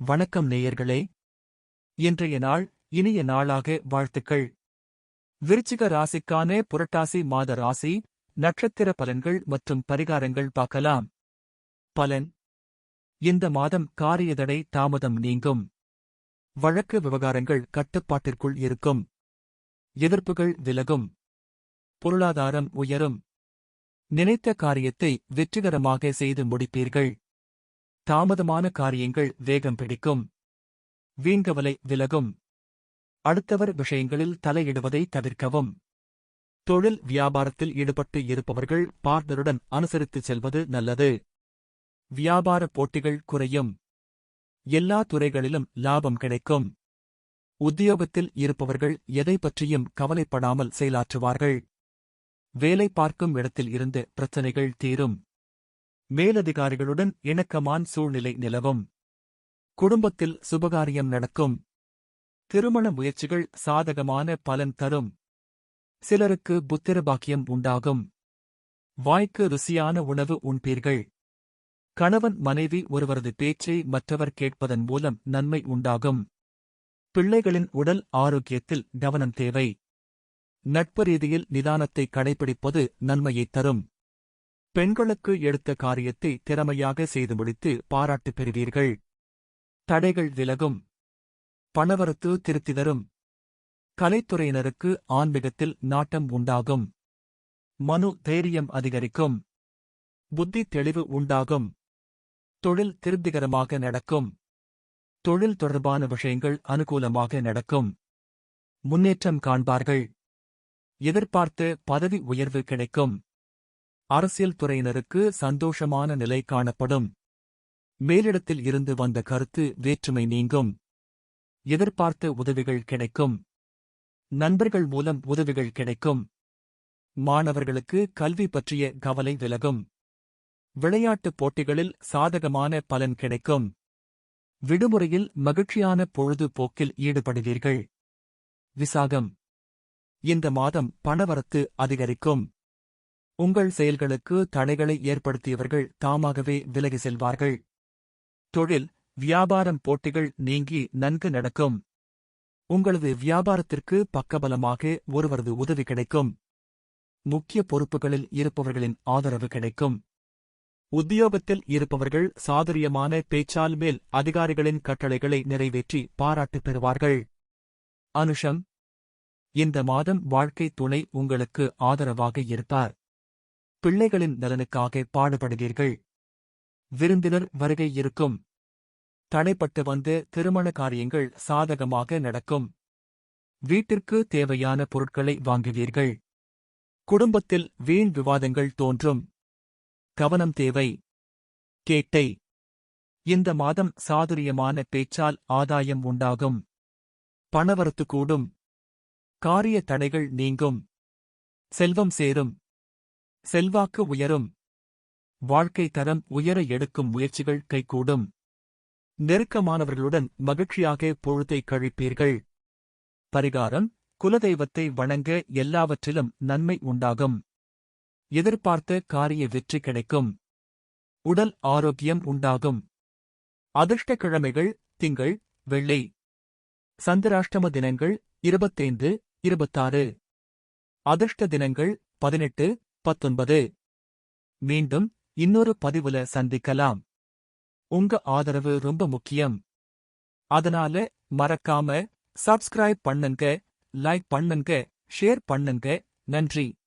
வணக்கம் நேயர்களே. இன்றைய நாள் இனிய நாளாக வாழ்த்துக்கள். விருச்சிக ராசிக்கான புரட்டாசி மாத ராசி நட்சத்திர பலன்கள் மற்றும் பரிகாரங்கள் பார்க்கலாம். பலன். இந்த மாதம் காரியதடை தாமதம் நீங்கும். வழக்கு விவகாரங்கள் கட்டுப்பாட்டிற்குள் இருக்கும். எதிர்ப்புகள் விலகும். பொருளாதாரம் உயரும். நினைத்த காரியத்தை வெற்றிகரமாக செய்து முடிப்பீர்கள். தாமதமான காரியங்கள் வேகம் பிடிக்கும். வீண்கவலை விலகும். அடுத்தவர் விஷயங்களில் தலையிடுவதை தவிர்க்கவும். தொழில் வியாபாரத்தில் ஈடுபட்டு இருப்பவர்கள் பார்ட்னருடன் அனுசரித்துச் செல்வது நல்லது. வியாபார போட்டிகள் குறையும். எல்லா துறைகளிலும் லாபம் கிடைக்கும். உத்தியோகத்தில் இருப்பவர்கள் எதை பற்றியும் கவலைப்படாமல் செயலாற்றுவார்கள். வேலை பார்க்கும் இடத்தில் இருந்து பிரச்சனைகள் தீரும். மேலதிகாரிகளுடன் இணக்கமான சூழ்நிலை நிலவும். குடும்பத்தில் சுபகாரியம் நடக்கும். திருமண முயற்சிகள் சாதகமான பலன் தரும். சிலருக்கு புத்திர பாக்கியம் உண்டாகும். வாய்க்கு ருசியான உணவு உண்பீர்கள். கணவன் மனைவி ஒருவரது பேச்சை மற்றவர் கேட்பதன் மூலம் நன்மை உண்டாகும். பிள்ளைகளின் உடல் ஆரோக்கியத்தில் கவனம் தேவை. நட்பு ரீதியில் நிதானத்தை கடைபிடிப்பது நன்மையைத் தரும். பெண்களுக்கு எடுத்த காரியத்தை திறமையாக செய்து முடித்து பாராட்டு பெறுவீர்கள். தடைகள் விலகும். பணவரத்து திருத்தி தரும். கலைத்துறையினருக்கு ஆன்மீகத்தில் நாட்டம் உண்டாகும். மனு தைரியம் அதிகரிக்கும். புத்தி தெளிவு உண்டாகும். தொழில் திருப்திகரமாக நடக்கும். தொழில் தொடர்பான விஷயங்கள் அனுகூலமாக நடக்கும். முன்னேற்றம் காண்பார்கள். எதிர்பார்த்து பதவி உயர்வு கிடைக்கும். அரசியல் துறையினருக்கு சந்தோஷமான நிலை காணப்படும். மேலிடத்தில் இருந்து வந்த கருத்து வேற்றுமை நீங்கும். எதிர்பார்த்த உதவிகள் கிடைக்கும். நண்பர்கள் மூலம் உதவிகள் கிடைக்கும். மாணவர்களுக்கு கல்வி பற்றிய கவலை விலகும். விளையாட்டுப் போட்டிகளில் சாதகமான பலன் கிடைக்கும். விடுமுறையில் மகிழ்ச்சியான பொழுதுபோக்கில் ஈடுபடுவீர்கள். விசாகம். இந்த மாதம் பணவரத்து அதிகரிக்கும். உங்கள் செயல்களுக்கு தடைகளை ஏற்படுத்தியவர்கள் தாமாகவே விலகி செல்வார்கள். தொழில் வியாபாரம் போட்டிகள் நீங்கி நன்கு நடக்கும். உங்களது வியாபாரத்திற்கு பக்கபலமாக ஒருவரது உதவி கிடைக்கும். முக்கிய பொறுப்புகளில் இருப்பவர்களின் ஆதரவு கிடைக்கும். உத்தியோகத்தில் இருப்பவர்கள் சாதுரியமான பேச்சால் மேல் அதிகாரிகளின் கட்டளைகளை நிறைவேற்றி பாராட்டு பெறுவார்கள். அனுஷம் இந்த மாதம் வாழ்க்கை துணை உங்களுக்கு ஆதரவாக இருப்பார். பிள்ளைகளின் நலனுக்காக பாடுபடுவீர்கள். விருந்தினர் வருகை இருக்கும். தடைப்பட்டு வந்து திருமண காரியங்கள் சாதகமாக நடக்கும். வீட்டிற்கு தேவையான பொருட்களை வாங்குவீர்கள். குடும்பத்தில் வீண் விவாதங்கள் தோன்றும். கவனம் தேவை. கேட்டை. இந்த மாதம் சாதுரியமான பேச்சால் ஆதாயம் உண்டாகும். பணவரத்து கூடும். காரிய தடைகள் நீங்கும். செல்வம் சேரும். செல்வாக்கு உயரும். வாழ்க்கை தரம் உயர எடுக்கும் முயற்சிகள் கைகூடும். நெருக்கமானவர்களுடன் மகிழ்ச்சியாக பொழுதை கழிப்பீர்கள். பரிகாரம் குலதெய்வத்தை வணங்க எல்லாவற்றிலும் நன்மை உண்டாகும். எதிர்பார்த்த காரிய வெற்றி கிடைக்கும். உடல் ஆரோக்கியம் உண்டாகும். அதிர்ஷ்ட கிழமைகள் திங்கள் வெள்ளை. சந்திராஷ்டம தினங்கள் இருபத்தைந்து இருபத்தாறு. அதிர்ஷ்ட தினங்கள் பதினெட்டு பத்தொன்பது மீண்டும் இன்னொரு பதிவுல சந்திக்கலாம். உங்க ஆதரவு ரொம்ப முக்கியம். அதனால மறக்காம சப்ஸ்கிரைப் பண்ணுங்க லைக் பண்ணுங்க ஷேர் பண்ணுங்க. நன்றி.